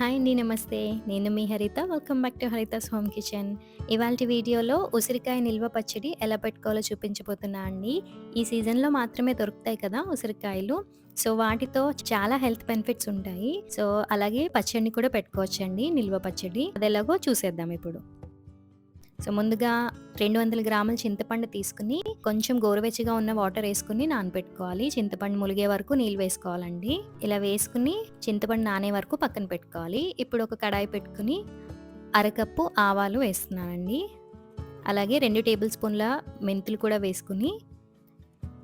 Hi అండి నమస్తే నేను మీ Haritha. Welcome back to Haritha's home kitchen ఇవాళ వీడియోలో ఉసిరికాయ నిల్వ పచ్చడి ఎలా పెట్టుకోవాలో చూపించబోతున్నా అండి. ఈ సీజన్లో మాత్రమే దొరుకుతాయి కదా ఉసిరికాయలు. సో వాటితో చాలా హెల్త్ బెనిఫిట్స్ ఉంటాయి. సో అలాగే పచ్చడిని కూడా పెట్టుకోవచ్చండి నిల్వ పచ్చడి. అది ఎలాగో చూసేద్దాం ఇప్పుడు. సో ముందుగా రెండు వందల గ్రాముల చింతపండు తీసుకుని కొంచెం గోరువెచ్చగా ఉన్న వాటర్ వేసుకుని నానబెట్టుకోవాలి చింతపండు ములిగే వరకు నీళ్ళు వేసుకోవాలండి. ఇలా వేసుకుని చింతపండు నానే వరకు పక్కన పెట్టుకోవాలి. ఇప్పుడు ఒక కడాయి పెట్టుకుని అరకప్పు ఆవాలు వేస్తున్నానండి. అలాగే రెండు టేబుల్ స్పూన్ల మెంతులు కూడా వేసుకుని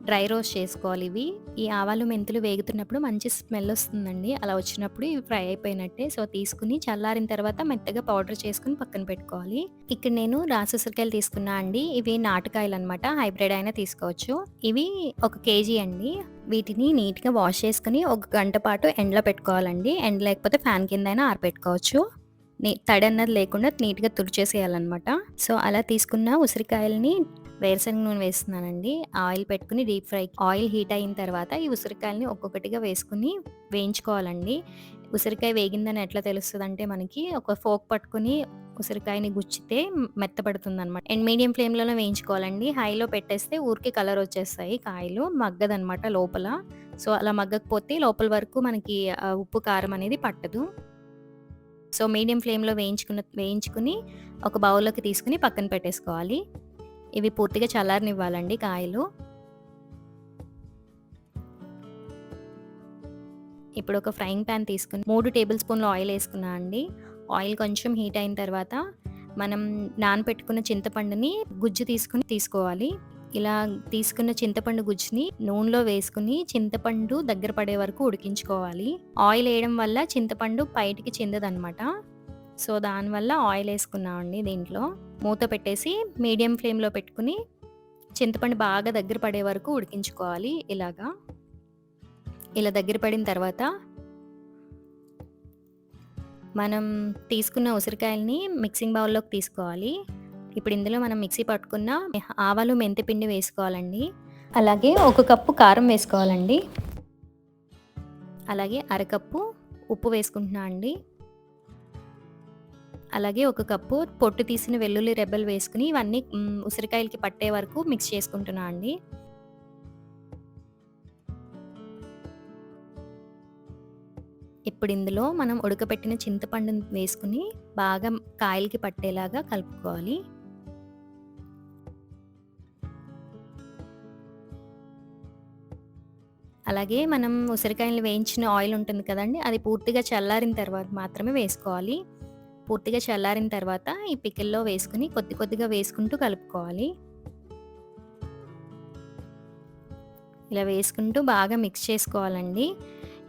డ్రై రోస్ట్ చేసుకోవాలి ఇవి. ఈ ఆవాలు మెంతులు వేగుతున్నప్పుడు మంచి స్మెల్ వస్తుందండి. అలా వచ్చినప్పుడు ఇవి ఫ్రై అయిపోయినట్టే. సో తీసుకుని చల్లారిన తర్వాత మెత్తగా పౌడర్ చేసుకుని పక్కన పెట్టుకోవాలి. ఇక్కడ నేను రాసుసరికాయలు తీసుకున్నా అండి. ఇవి నాటుకాయలు అనమాట హైబ్రిడ్ అయినా తీసుకోవచ్చు. ఇవి ఒక కేజీ అండి. వీటిని నీట్గా వాష్ చేసుకుని ఒక గంట పాటు ఎండలో పెట్టుకోవాలండి. ఎండ లేకపోతే ఫ్యాన్ కింద అయినా ఆరపెట్టుకోవచ్చు తడి అన్నది లేకుండా నీట్గా తుడిచేసేయాలన్నమాట. సో అలా తీసుకున్న ఉసిరికాయలని వేరుశనగ నూనె వేస్తున్నానండి. ఆయిల్ పెట్టుకుని డీప్ ఫ్రై ఆయిల్ హీట్ అయిన తర్వాత ఈ ఉసిరికాయలని ఒక్కొక్కటిగా వేసుకుని వేయించుకోవాలండి. ఉసిరికాయ వేగిందని ఎట్లా తెలుస్తుంది అంటే మనకి ఒక ఫోక్ పట్టుకుని ఉసిరికాయని గుచ్చితే మెత్తపడుతుంది అనమాట అండ్ మీడియం ఫ్లేమ్లోనే వేయించుకోవాలండి. హైలో పెట్టేస్తే ఊరికి కలర్ వచ్చేస్తాయి. కాయలు మగ్గదనమాట లోపల. సో అలా మగ్గకపోతే లోపల వరకు మనకి ఉప్పు కారం అనేది పట్టదు. సో మీడియం ఫ్లేమ్లో వేయించుకున్న వేయించుకుని ఒక బౌల్లోకి తీసుకుని పక్కన పెట్టేసుకోవాలి. ఇవి పూర్తిగా చల్లారనివ్వాలండి కాయలు. ఇప్పుడు ఒక ఫ్రైయింగ్ ప్యాన్ తీసుకుని మూడు టేబుల్ స్పూన్లు ఆయిల్ వేసుకున్నా అండి. ఆయిల్ కొంచెం హీట్ అయిన తర్వాత మనం నానపెట్టుకున్న చింతపండుని గుజ్జు తీసుకుని తీసుకోవాలి. ఇలా తీసుకున్న చింతపండు గుజ్జుని నూనెలో వేసుకుని చింతపండు దగ్గర పడే వరకు ఉడికించుకోవాలి. ఆయిల్ వేయడం వల్ల చింతపండు బయటికి చెందదనమాట సో దానివల్ల ఆయిల్ వేసుకున్నామండి దీంట్లో. మూత పెట్టేసి మీడియం ఫ్లేమ్లో పెట్టుకుని చింతపండు బాగా దగ్గర పడే వరకు ఉడికించుకోవాలి ఇలాగా. ఇలా దగ్గర పడిన తర్వాత మనం తీసుకున్న ఉసిరికాయల్ని మిక్సింగ్ బౌల్లోకి తీసుకోవాలి. ఇప్పుడు ఇందులో మనం మిక్సీ పట్టుకున్న ఆవాలు మెంతిపిండి వేసుకోవాలండి. అలాగే ఒక కప్పు కారం వేసుకోవాలండి. అలాగే అరకప్పు ఉప్పు వేసుకుంటున్నా అండి అలాగే ఒక కప్పు పొట్టు తీసిన వెల్లుల్లి రెబ్బలు వేసుకుని ఇవన్నీ ఉసిరికాయలకి పట్టే వరకు మిక్స్ చేసుకుంటున్నా అండి. ఇప్పుడు ఇందులో మనం ఉడకపెట్టిన చింతపండు వేసుకుని బాగా కాయలకి పట్టేలాగా కలుపుకోవాలి. అలాగే మనం ఉసిరికాయలు వేయించిన ఆయిల్ ఉంటుంది కదండి అది పూర్తిగా చల్లారిన తర్వాత మాత్రమే వేసుకోవాలి. పూర్తిగా చల్లారిన తర్వాత ఈ పికిల్లో వేసుకుని కొద్ది కొద్దిగా వేసుకుంటూ కలుపుకోవాలి. ఇలా వేసుకుంటూ బాగా మిక్స్ చేసుకోవాలండి.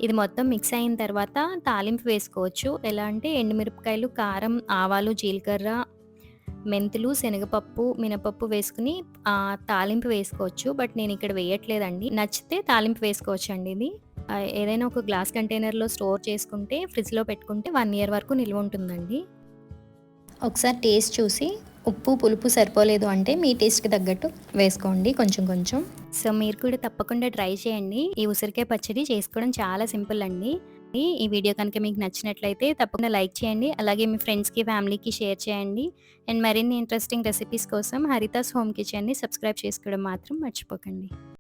ఇది మొత్తం మిక్స్ అయిన తర్వాత తాలింపు వేసుకోవచ్చు. ఎలా అంటే ఎండుమిరపకాయలు కారం ఆవాలు జీలకర్ర మెంతులు శనగపప్పు మినపప్పు వేసుకుని తాలింపు వేసుకోవచ్చు. బట్ నేను ఇక్కడ వేయట్లేదండి. నచ్చితే తాలింపు వేసుకోవచ్చు అండి ఇది. ఏదైనా ఒక గ్లాస్ కంటైనర్లో స్టోర్ చేసుకుంటే ఫ్రిడ్జ్లో పెట్టుకుంటే వన్ ఇయర్ వరకు నిల్వ ఉంటుందండి. ఒకసారి టేస్ట్ చూసి ఉప్పు పులుపు సరిపోలేదు అంటే మీ టేస్ట్కి తగ్గట్టు వేసుకోండి కొంచెం కొంచెం. సో మీరు కూడా తప్పకుండా ట్రై చేయండి. ఈ ఉసిరికాయ పచ్చడి చేసుకోవడం చాలా సింపుల్ అండి. ఈ వీడియో కనుక మీకు నచ్చినట్లయితే తప్పకుండా లైక్ చేయండి. అలాగే మీ ఫ్రెండ్స్కి ఫ్యామిలీకి షేర్ చేయండి. అండ్ మరిన్ని ఇంట్రెస్టింగ్ రెసిపీస్ కోసం హరితాస్ హోమ్ కిచెన్ని సబ్స్క్రైబ్ చేసుకోవడం మాత్రం మర్చిపోకండి.